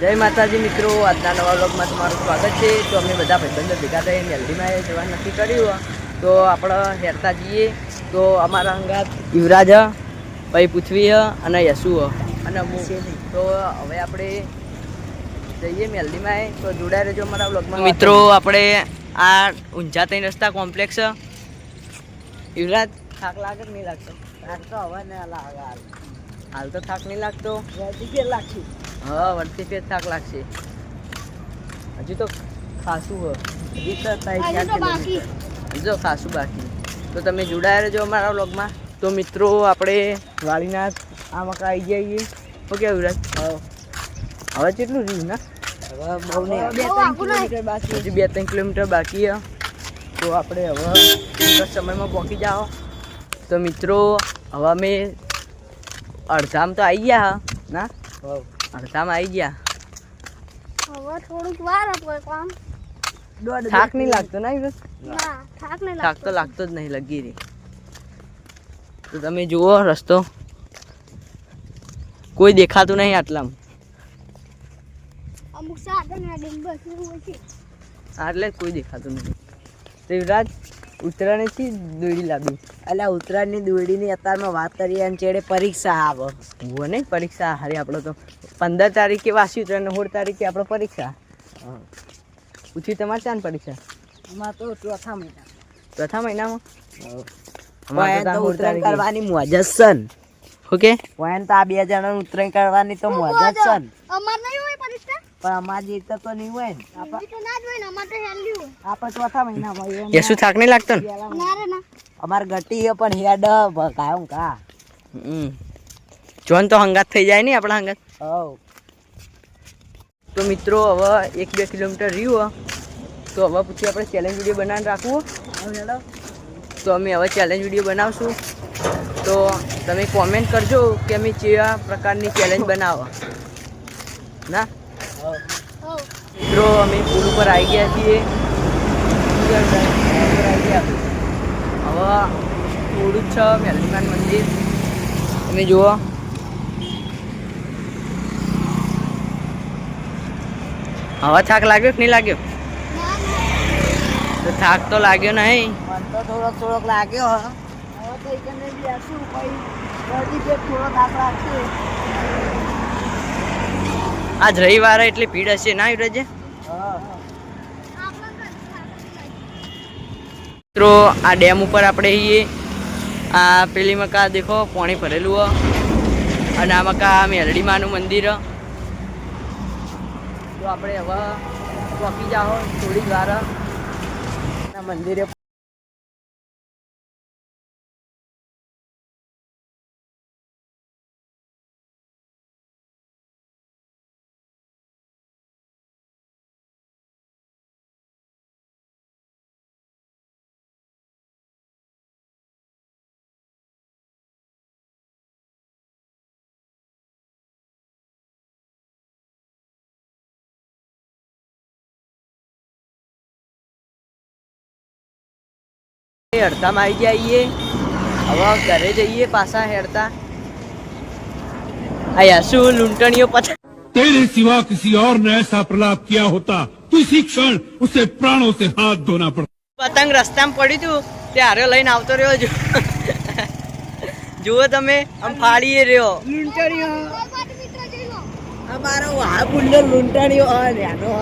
જય માતાજી મિત્રો આજના નવા વ્લોગમાં તમારું સ્વાગત છે. તો અમે બધા ભાઈબંધો ભેગા થઈ મેલડીમાં જવા નક્કી કર્યું તો આપણે હેરતા જઈએ. તો અમારા અંગાત યુવરાજ પછી પૃથ્વી હ અને યશુ અને હું તો હવે આપણે જઈએ મેલડીમાં તો જોડાઈ રહેજો અમારા વ્લોગમાં. મિત્રો આપણે આ ઊંઝા તઈ રસ્તા કોમ્પ્લેક્સ યુવરાજ થાક લાગે નહીં લાગતો? થાક તો હવે ને લાગે હાલ. હાલ તો થાક નહીં લાગતો. લાગશે. હા વળતી ફેર થાક લાગશે. હજી તો ખાસું હ હજી તો ત્રણ ચાર હજુ તો બાકી. કિલોમીટર. હજુ તો ખાસું બાકી. તો તમે જોડાયા રહેજો અમારા વ્લોગમાં. તો મિત્રો આપણે વાળીના આ મકા આવી જઈએ ઓકે વિરાજ હવે કેટલું રહ્યું ના? હવે બહુ નહીં. બાકી. હજી બે ત્રણ કિલોમીટર બાકી તો આપણે હવે સમયમાં પહોંચી જાઓ. તો મિત્રો હવે અમે અડધામ તો આવી ગયા હા ના? અડધામાં આવી ગયા. હવે થોડુંક વાર હતું કામ. થાક નહીં લાગતો ના બસ ના થાક નહીં થાક તો લાગતો. જ નહીં લગી રહી. તો તમે જુઓ રસ્તો. કોઈ દેખાતું નહીં આટલામાં. અમુક સાધન આ ડિંગ હોય છે. આટલે જ કોઈ દેખાતું નહીં. તો યુવરાજ ઉત્તરાયણથી દોડી લાવી એટલે ઉત્તરાયણની દોરડીની અત્યારમાં વાત કરીએ અને ચેડે પરીક્ષા આવે. જુઓ નહીં પરીક્ષા હારી આપણો તો. પંદર તારીખે વાસી ઉત્તરાયણ સોળ તારીખે આપણે પરીક્ષા. પૂછી તમારે ચાંદ પરીક્ષા? અમારે તો ચોથા મહિના ચોથા મહિનામાં? તો ઉત્તરાયણ કરવાની મોજ જ છે ઓકે વાયન તો આ બે જણાનું ઉત્તરાયણ કરવાની તો મોજ અમાર નહીં હોય પરીક્ષા? પણ અમારી રીતે તો નહીં હોય ને. એવી તો ના જ હોય ને અમાર તો હેલ્દી હોય. આપણે ચોથા મહિનામાં હોય થાક નહીં લાગતો ને? ના. રે ના. અમારે ગટી પણ હેડ કાયમ કા. હમ. જોન તો હંગાત થઈ જાય નહીં આપણા હંગાત. હવ તો મિત્રો, હવે એક બે કિલોમીટર રહ્યું તો હવે પછી આપણે ચેલેન્જ વીડિયો બનાવીને રાખવું તો અમે હવે ચેલેન્જ વીડિયો બનાવશું. તો તમે કોમેન્ટ કરજો કે અમે કેવા પ્રકારની ચેલેન્જ બનાવો ના? મિત્રો, અમે પુલ ઉપર આવી ગયા છીએ. આવી. હવે થોડું જ છે મેલડીમાન મંદિર. તમે જુઓ. હવે થાક લાગ્યો કે નહીં લાગ્યો? તો થાક તો લાગ્યો નહીં. મને તો થોડોક થોડોક લાગ્યો હ. હવે તો એકને બેસું પછી ગરદી પેટ થોડો થાક લાગશે. આજ રવિવાર એટલી ભીડ હશે ના યુવરાજે મિત્રો આ ડેમ ઉપર આપણે છીએ આ પેલી મકા દેખો પાણી ભરેલું હો. અને આ મકા મેલડીમાનું મંદિર હ. તો આપણે હવે પહોંચી જાઓ થોડી વાર. મંદિરે હડતામાં આવી જઈએ હવે ઘરે જઈએ પાછા હેડતા આ યાસુ લૂંટણીઓ પાછા तेरे सिवा किसी और ने ऐसा प्रलाप किया होता तो इसी क्षण उसे प्राणों से हाथ धोना पड़ता પતંગ રસ્તામાં પડ્યું હતું તે હારે લઈને આવતો રહ્યો જો જુઓ તમે આમ ફાડીએ રહ્યો લૂંટણીઓ કોઈ પાટી મિત્ર જઈ લો અમારો વાહ બુલ્લો લૂંટણીઓ હા એનો